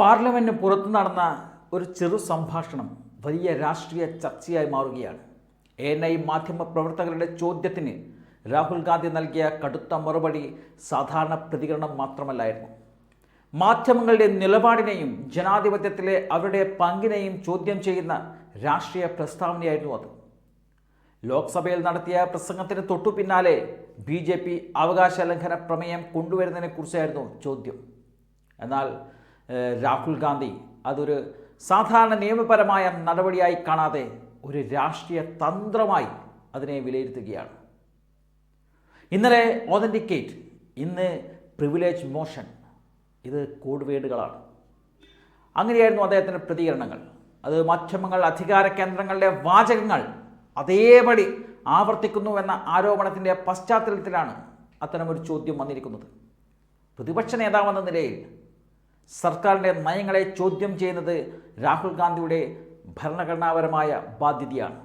പാർലമെന്റിന് പുറത്ത് നടന്ന ഒരു ചെറു സംഭാഷണം വലിയ രാഷ്ട്രീയ ചർച്ചയായി മാറുകയാണ്. എൻ ഐ മാധ്യമ പ്രവർത്തകരുടെ ചോദ്യത്തിന് രാഹുൽ ഗാന്ധി നൽകിയ കടുത്ത മറുപടി സാധാരണ പ്രതികരണം മാത്രമല്ലായിരുന്നു. മാധ്യമങ്ങളുടെ നിലപാടിനെയും ജനാധിപത്യത്തിലെ അവരുടെ പങ്കിനെയും ചോദ്യം ചെയ്യുന്ന രാഷ്ട്രീയ പ്രസ്താവനയായിരുന്നു അത്. ലോക്സഭയിൽ നടത്തിയ പ്രസംഗത്തിന് തൊട്ടു പിന്നാലെ ബി ജെ പി അവകാശ ലംഘന പ്രമേയം കൊണ്ടുവരുന്നതിനെക്കുറിച്ചായിരുന്നു ചോദ്യം. എന്നാൽ രാഹുൽ ഗാന്ധി. അതൊരു സാധാരണ നിയമപരമായ നടപടിയായി കാണാതെ ഒരു രാഷ്ട്രീയ തന്ത്രമായി അതിനെ വിലയിരുത്തുകയാണ്. ഇന്നലെ ഓതന്റിക്കേറ്റ് ഇന്ന് പ്രിവിലേജ് മോഷൻ ഇത് കോഡ് വേർഡുകളാണ്. അങ്ങനെയായിരുന്നു അദ്ദേഹത്തിന്റെ പ്രതികരണങ്ങൾ. അത് മാധ്യമങ്ങൾ അധികാര കേന്ദ്രങ്ങളുടെ വാചകങ്ങൾ അതേപടി ആവർത്തിക്കുന്നു എന്ന ആരോപണത്തിന്റെ പശ്ചാത്തലത്തിലാണ് അത്തരമൊരു ചോദ്യം വന്നിരിക്കുന്നത്. പ്രതിപക്ഷ നേതാവെന്ന നിലയിൽ സർക്കാരിന്റെ നയങ്ങളെ ചോദ്യം ചെയ്യുന്നത് രാഹുൽ ഗാന്ധിയുടെ ഭരണഘടനാപരമായ ബാധ്യതയാണ്.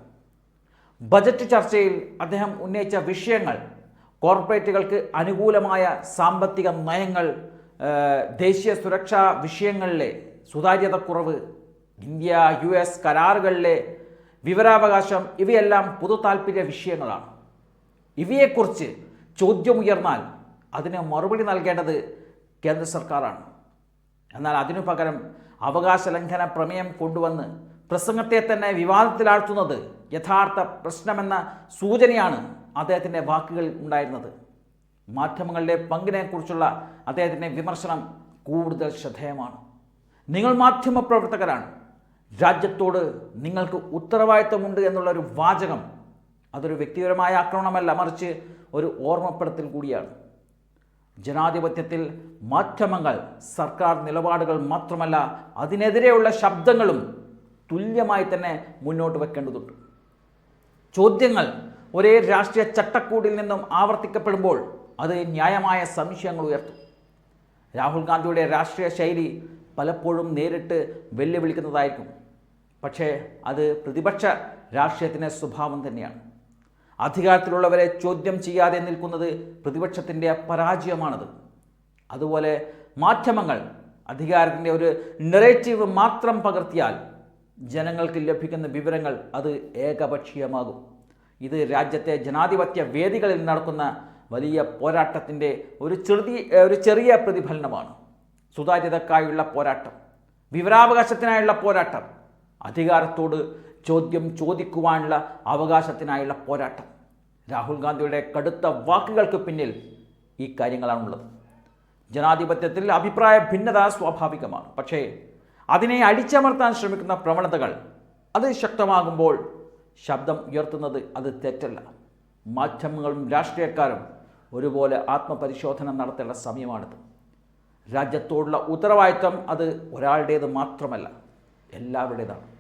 ബജറ്റ് ചർച്ചയിൽ അദ്ദേഹം ഉന്നയിച്ച വിഷയങ്ങൾ കോർപ്പറേറ്റുകൾക്ക് അനുകൂലമായ സാമ്പത്തിക നയങ്ങൾ ദേശീയ സുരക്ഷാ വിഷയങ്ങളിലെ സുതാര്യതക്കുറവ് ഇന്ത്യ യു എസ് കരാറുകളിലെ വിവരാവകാശം ഇവയെല്ലാം പൊതു താൽപ്പര്യ വിഷയങ്ങളാണ്. ഇവയെക്കുറിച്ച് ചോദ്യമുയർന്നാൽ അതിന് മറുപടി നൽകേണ്ടത് കേന്ദ്ര സർക്കാരാണ്. എന്നാൽ അതിനു പകരം അവകാശ ലംഘന പ്രമേയം കൊണ്ടുവന്ന് പ്രസംഗത്തെ തന്നെ വിവാദത്തിലാഴ്ത്തുന്നത് യഥാർത്ഥ പ്രശ്നമെന്ന സൂചനയാണ് അദ്ദേഹത്തിന്റെ വാക്കുകളിൽ ഉണ്ടായിരുന്നത്. മാധ്യമങ്ങളുടെ പങ്കിനെക്കുറിച്ചുള്ള അദ്ദേഹത്തിന്റെ വിമർശനം കൂടുതൽ ശ്രദ്ധേയമാണ്. നിങ്ങൾ മാധ്യമ പ്രവർത്തകരാണ്. രാജ്യത്തോട് നിങ്ങൾക്ക് ഉത്തരവാദിത്വമുണ്ട് എന്നുള്ളൊരു വാചകം അതൊരു വ്യക്തിപരമായ ആക്രമണമല്ല മറിച്ച് ഒരു ഓർമ്മപ്പെടുത്തൽ കൂടിയാണ്. ജനാധിപത്യത്തിൽ മാധ്യമങ്ങൾ സർക്കാർ നിലപാടുകൾ മാത്രമല്ല അതിനെതിരെയുള്ള ശബ്ദങ്ങളും തുല്യമായി തന്നെ മുന്നോട്ട് വെക്കേണ്ടതുണ്ട്. ചോദ്യങ്ങൾ ഒരേ രാഷ്ട്രീയ ചട്ടക്കൂടിൽ നിന്നും ആവർത്തിക്കപ്പെടുമ്പോൾ അത് ന്യായമായ സംശയങ്ങൾ ഉയർത്തും. രാഹുൽ ഗാന്ധിയുടെ രാഷ്ട്രീയ ശൈലി പലപ്പോഴും നേരിട്ട് വെല്ലുവിളിക്കുന്നതായിരിക്കും. പക്ഷേ അത് പ്രതിപക്ഷ രാഷ്ട്രീയത്തിന്റെ സ്വഭാവം തന്നെയാണ്. അധികാരത്തിലുള്ളവരെ ചോദ്യം ചെയ്യാതെ നിൽക്കുന്നത് പ്രതിപക്ഷത്തിന്റെ പരാജയമാണത്. അതുപോലെ മാധ്യമങ്ങൾ അധികാരത്തിന്റെ ഒരു നെറേറ്റീവ് മാത്രം പകർത്തിയാൽ ജനങ്ങൾക്ക് ലഭിക്കുന്ന വിവരങ്ങൾ അത് ഏകപക്ഷീയമാകും. ഇത് രാജ്യത്തെ ജനാധിപത്യ വേദികളിൽ നടക്കുന്ന വലിയ പോരാട്ടത്തിന്റെ ഒരു ചെറുതി ഒരു ചെറിയ പ്രതിഫലനമാണ്. സുതാര്യതക്കായുള്ള പോരാട്ടം വിവരാവകാശത്തിനായുള്ള പോരാട്ടം അധികാരത്തോട് ചോദ്യം ചോദിക്കുവാനുള്ള അവകാശത്തിനായുള്ള പോരാട്ടം. രാഹുൽ ഗാന്ധിയുടെ കടുത്ത വാക്കുകൾക്ക് പിന്നിൽ ഈ കാര്യങ്ങളാണുള്ളത്. ജനാധിപത്യത്തിൽ അഭിപ്രായ ഭിന്നത സ്വാഭാവികമാണ്. പക്ഷേ അതിനെ അടിച്ചമർത്താൻ ശ്രമിക്കുന്ന പ്രവണതകൾ അത് ശക്തമാകുമ്പോൾ ശബ്ദം ഉയർത്തുന്നത് അത് തെറ്റല്ല. മാധ്യമങ്ങളും രാഷ്ട്രീയക്കാരും ഒരുപോലെ ആത്മപരിശോധന നടത്തേണ്ട സമയമാണിത്. രാജ്യത്തോടുള്ള ഉത്തരവാദിത്വം അത് ഒരാളുടേത് മാത്രമല്ല എല്ലാവരുടേതാണ്.